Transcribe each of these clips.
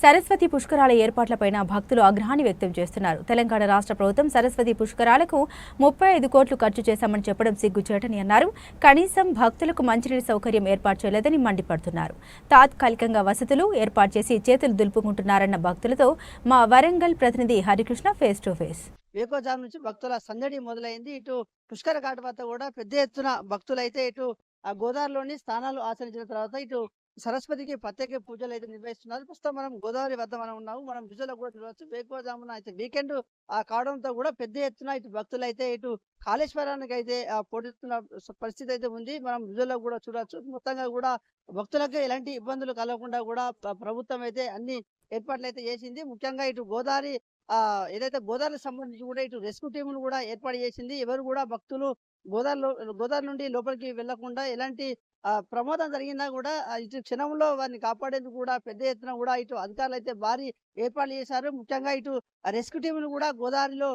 సరస్వతి పుష్కరాల ఏర్పాట్లపైన భక్తులు ఆగ్రహాన్ని వ్యక్తం చేస్తున్నారు. తెలంగాణ రాష్ట్ర ప్రభుత్వం సరస్వతి పుష్కరాలకు ముప్పై ఐదు కోట్లు ఖర్చు చేశామని చెప్పడం సిగ్గుచేటని అన్నారు. కనీసం భక్తులకు మంచినీటి సౌకర్యం ఏర్పాటు చేయలేదని మండిపడుతున్నారు. తాత్కాలికంగా వసతులు ఏర్పాటు చేసి చేతులు దులుపుకుంటున్నారన్న భక్తులతో మా వరంగల్ ప్రతినిధి హరికృష్ణ ఫేస్ టు ఫేస్. వేకోజాం నుంచి భక్తుల సందడి మొదలైంది. ఇటు పుష్కర ఘాట్ వద్ద కూడా పెద్ద ఎత్తున భక్తులైతే ఇటు ఆ గోదావరిలోని స్థానాలు ఆచరించిన తర్వాత ఇటు సరస్వతికి ప్రత్యేక పూజలు అయితే నిర్వహిస్తున్నారు. ప్రస్తుతం మనం గోదావరి వద్ద మనం ఉన్నాము. మనం విజువల్లో కూడా చూడవచ్చు వేకోజామున అయితే వీకెండ్ ఆ కావడంతో కూడా పెద్ద ఎత్తున ఇటు భక్తులు అయితే ఇటు కాళేశ్వరానికి అయితే ఆ పరిస్థితి అయితే ఉంది. మనం విజువల్లో కూడా చూడొచ్చు మొత్తంగా కూడా భక్తులకు ఎలాంటి ఇబ్బందులు కలగకుండా కూడా ప్రభుత్వం అయితే అన్ని ఏర్పాట్లు అయితే చేసింది. ముఖ్యంగా ఇటు గోదావరి ఆ ఏదైతే గోదావరికి సంబంధించి కూడా ఇటు రెస్క్యూ టీములు కూడా ఏర్పాటు చేసింది. ఎవరు కూడా భక్తులు గోదావరిలో గోదావరి నుండి లోపలికి వెళ్ళకుండా ఎలాంటి ప్రమాదం జరిగినా కూడా ఇటు క్షణంలో వారిని కాపాడేందుకు కూడా పెద్ద ఎత్తున కూడా ఇటు అధికారులు అయితే భారీ ఏర్పాట్లు చేశారు. ముఖ్యంగా ఇటు రెస్క్యూ టీంలు కూడా గోదావరిలో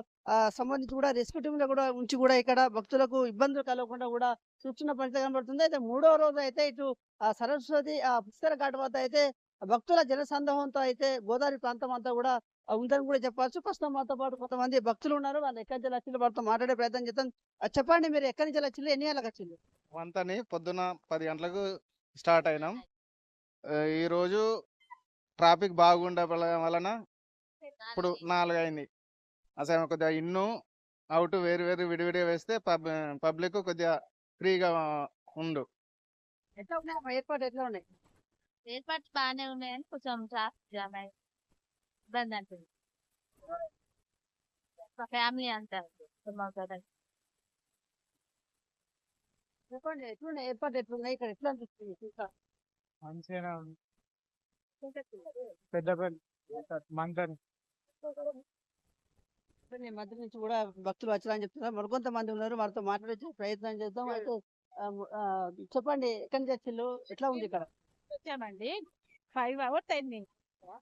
సంబంధించి కూడా రెస్క్యూ టీంలు కూడా ఉంచి కూడా ఇక్కడ భక్తులకు ఇబ్బందులు కలగకుండా కూడా చూస్తున్న పరిస్థితి కనబడుతుంది. అయితే మూడో రోజు అయితే ఇటు ఆ సరస్వతి ఆ పుష్కర ఘాట్ వద్ద అయితే భక్తుల జనసందోహంతో అయితే గోదావరి ప్రాంతం అంతా కూడా ఉందని కూడా చెప్పవచ్చు. ప్రస్తుతం మాతో పాటు కొంతమంది భక్తులు ఉన్నారు. వాళ్ళు ఎక్కడి నుంచి వచ్చిండ్రు వాళ్ళతో మాట్లాడే ప్రయత్నం చేద్దాం. చెప్పండి మీరు ఎక్కడి నుంచి వచ్చిండ్రు? ఎన్ని గంటలకు వచ్చిండ్రు? వంతని పొద్దున పది గంటలకు స్టార్ట్ అయినాం. ఈరోజు ట్రాఫిక్ బాగుండడం వలన ఇప్పుడు నాలుగు అయింది అసలు కొద్దిగా ఇన్ను అవుట్ వేరు వేరు విడివిడి వేస్తే పబ్ పబ్లిక్ కొద్దిగా ఫ్రీగా ఉండు. ఎట్లా ఉన్నాయి? ఏర్పాటు ఎట్లా ఉన్నాయి? ఏర్పాట్లు బాగానే ఉన్నాయని కొంచెం ట్రాఫిక్ జామ్ అయింది. ఇబ్బంది అంటుంది మా ఫ్యామిలీ అంతా కుటుంబం కదా చెప్పండి ఎట్లున్నాయి ఏర్పాటు ఎట్లున్నాయి ఇక్కడ ఎట్లా అనిపిస్తుంది ఉంది పెద్దపల్లి మంతని ఈ మధ్య నుంచి కూడా భక్తులు వచ్చారని చెప్తున్నారు మరికొంత మంది ఉన్నారు వారితో మాట్లాడే ప్రయత్నం చేద్దాం అయితే చెప్పండి ఎక్కడి నుంచి వచ్చిండ్రు ఎట్లా ఉంది ఇక్కడ వచ్చామండి ఫైవ్ అవర్స్ అయింది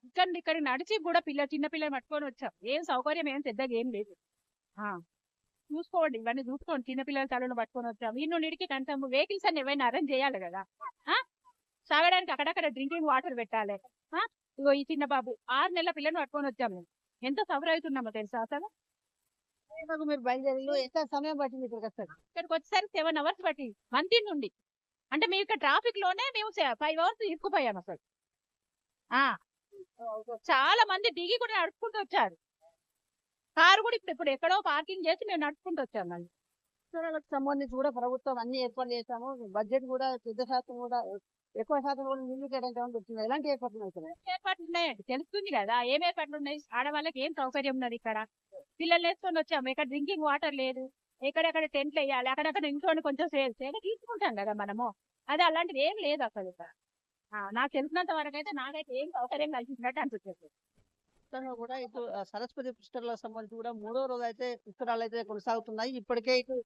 ఇక్కడ ఇక్కడ నడిచి కూడా పిల్ల చిన్న పిల్లలు పట్టుకొని వచ్చాం. ఏం సౌకర్యం ఏం పెద్దగా ఏం లేదు. చూసుకోండి ఇవన్నీ చూసుకోండి. చిన్న పిల్లల తలను పట్టుకొని వచ్చాం. ఈ నుండికి కనీసం వెహికల్స్ అన్ని ఏమైనా అరేంజ్ చేయాలి కదా? సాగడానికి అక్కడక్కడ డ్రింకింగ్ వాటర్ పెట్టాలి. ఇగో ఈ చిన్న బాబు ఆరు నెలల పిల్లని పట్టుకొని వచ్చాం మేము. ఎంత సఫర్ అవుతున్నామో తెలుసా అసలు? మీరు బయలుదేరి ఎంత సమయం పట్టింది ఇక్కడికి వస్తారు ఇక్కడికి వచ్చేసరికి సెవెన్ అవర్స్ పట్టి మంతి నుండి. అంటే మేము ఇక్కడ ట్రాఫిక్లోనే మేము ఫైవ్ అవర్స్ ఇరుక్కుపోయాం అసలు. ఆ చాలా మంది దిగి కూడా నడుచుకుంటూ వచ్చారు. కారు కూడా ఇప్పుడు ఇప్పుడు ఎక్కడో పార్కింగ్ చేసి మేము నడుచుకుంటూ వచ్చాం మళ్ళీ. ఉద్యోగాలకు సంబంధించి కూడా ప్రభుత్వం అన్ని ఏర్పాట్లు చేశాము. బడ్జెట్ కూడా పెద్ద శాతం కూడా ఎక్కువ శాతం కూడా నిధులు కేటాయించడం వచ్చింది. ఎలాంటి ఏర్పాట్లు అవుతున్నాయి ఏర్పాట్లు ఉన్నాయండి తెలుస్తుంది కదా. ఏం ఏర్పాట్లు ఉన్నాయి? ఆడవాళ్ళకి ఏం సౌకర్యం ఉన్నది ఇక్కడ? పిల్లలు వేసుకొని వచ్చాము. ఇక్కడ డ్రింకింగ్ వాటర్ లేదు. ఎక్కడెక్కడ టెంట్లు వేయాలి? అక్కడక్కడ ఇంట్లో కొంచెం సేల్ చేయగా తీసుకుంటాం కదా మనము. అది అలాంటిది ఏం లేదు ఆ, నాకు తెలిసినంత వరకు అయితే నాకైతే ఏం సౌకర్యం కలిగించినట్టు అనిపించలేదు మొత్తంగా కూడా ఇటు సరస్వతి పుష్కరాలకు సంబంధించి కూడా మూడో రోజు అయితే పుష్కరాలు అయితే కొనసాగుతున్నాయి. ఇప్పటికే ఇటు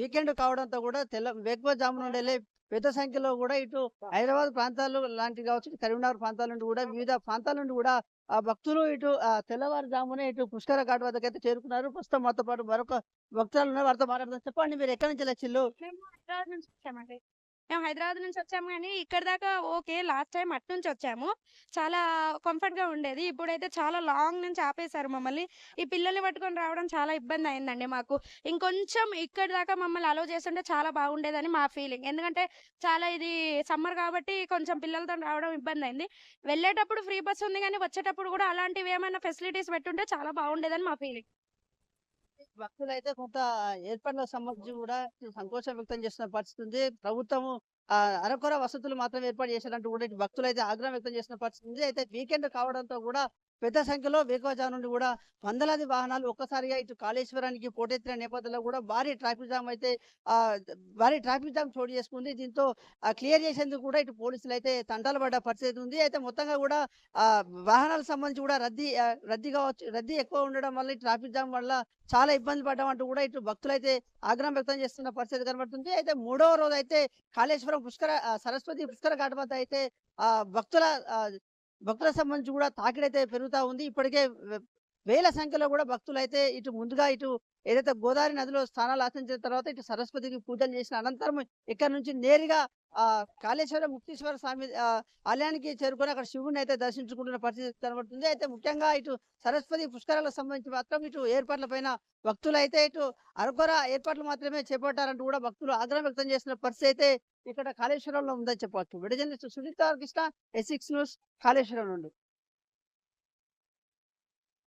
వీకెండ్ కావడంతో కూడా తెల్ల వేకువజాము నుండి వెళ్ళే పెద్ద సంఖ్యలో కూడా ఇటు హైదరాబాద్ ప్రాంతాలు లాంటివి కావచ్చు కరీంనగర్ ప్రాంతాల నుండి కూడా వివిధ ప్రాంతాల నుండి కూడా ఆ భక్తులు ఇటు ఆ తెల్లవారుజామునే ఇటు పుష్కర ఘాట్ వద్దకు అయితే చేరుకున్నారు. ప్రస్తుతం మాతో పాటు మరొక భక్తులు ఉన్నారు. వారితో మాట్లాడదాం. చెప్పండి మీరు ఎక్కడి నుంచి వచ్చిల్లు మేము హైదరాబాద్ నుంచి వచ్చాము కానీ ఇక్కడ దాకా ఓకే లాస్ట్ టైం అటు నుంచి వచ్చాము. చాలా కంఫర్ట్గా ఉండేది. ఇప్పుడైతే చాలా లాంగ్ నుంచి ఆపేశారు మమ్మల్ని. ఈ పిల్లల్ని పట్టుకొని రావడం చాలా ఇబ్బంది అయిందండి మాకు. ఇంకొంచెం ఇక్కడ దాకా మమ్మల్ని అలో చేస్తుంటే చాలా బాగుండేదని మా ఫీలింగ్. ఎందుకంటే చాలా ఇది సమ్మర్ కాబట్టి కొంచెం పిల్లలతో రావడం ఇబ్బంది అయింది. వెళ్ళేటప్పుడు ఫ్రీ బస్ ఉంది కానీ వచ్చేటప్పుడు కూడా అలాంటివి ఏమైనా ఫెసిలిటీస్ పెట్టుంటే చాలా బాగుండేదని మా ఫీలింగ్. భక్తులు అయితే కొంత ఏర్పాట్లకు సంబంధించి కూడా సంతోషం వ్యక్తం చేసిన పరిస్థితి ఉంది. ప్రభుత్వము ఆ, అరకొర వసతులు మాత్రం ఏర్పాటు చేశారంటూ కూడా భక్తులు అయితే ఆగ్రహం వ్యక్తం చేసిన పరిస్థితి ఉంది. అయితే వీకెండ్ కావడంతో కూడా పెద్ద సంఖ్యలో వేకువజాము నుండి కూడా వందలాది వాహనాలు ఒక్కసారిగా ఇటు కాళేశ్వరానికి పోటెత్తిన నేపథ్యంలో కూడా భారీ ట్రాఫిక్ జామ్ అయితే భారీ ట్రాఫిక్ జామ్ చోటు చేసుకుంది. దీంతో క్లియర్ చేసేందుకు కూడా ఇటు పోలీసులు అయితే తంటాలు పడ్డ పరిస్థితి ఉంది. అయితే మొత్తంగా కూడా వాహనాలకు సంబంధించి కూడా రద్దీ రద్దీ కావచ్చు రద్దీ ఎక్కువ ఉండడం వల్ల ట్రాఫిక్ జామ్ వల్ల చాలా ఇబ్బంది పడ్డామంటూ కూడా ఇటు భక్తులు అయితే ఆగ్రహం వ్యక్తం చేస్తున్న పరిస్థితి కనబడుతుంది. అయితే మూడవ రోజు అయితే కాళేశ్వరం పుష్కర సరస్వతి పుష్కర ఘాట్ వద్ద అయితే ఆ భక్తుల భక్తుల సంబంధించి కూడా తాకిడైతే పెరుగుతా ఉంది. ఇప్పటికే వేల సంఖ్యలో కూడా భక్తులు అయితే ఇటు ముందుగా ఇటు ఏదైతే గోదావరి నదిలో స్నానాలు ఆచరించిన తర్వాత ఇటు సరస్వతికి పూజలు చేసిన అనంతరం ఇక్కడ నుంచి నేరుగా ఆ కాళేశ్వర ముక్తీశ్వర స్వామి ఆలయానికి చేరుకొని అక్కడ శివుడిని అయితే దర్శించుకుంటున్న పరిస్థితి కనబడుతుంది. అయితే ముఖ్యంగా ఇటు సరస్వతి పుష్కరాలకు సంబంధించి మాత్రం ఇటు ఏర్పాట్ల పైన భక్తులు అయితే ఇటు అరకొర ఏర్పాట్లు మాత్రమే చేపట్టారంటూ కూడా భక్తులు ఆగ్రహం వ్యక్తం చేసిన పరిస్థితి అయితే ఇక్కడ కాళేశ్వరంలో ఉందని చెప్పవచ్చు. విడజన్ సునీత కృష్ణ ఎసిక్స్ న్యూస్ కాళేశ్వరం నుండి.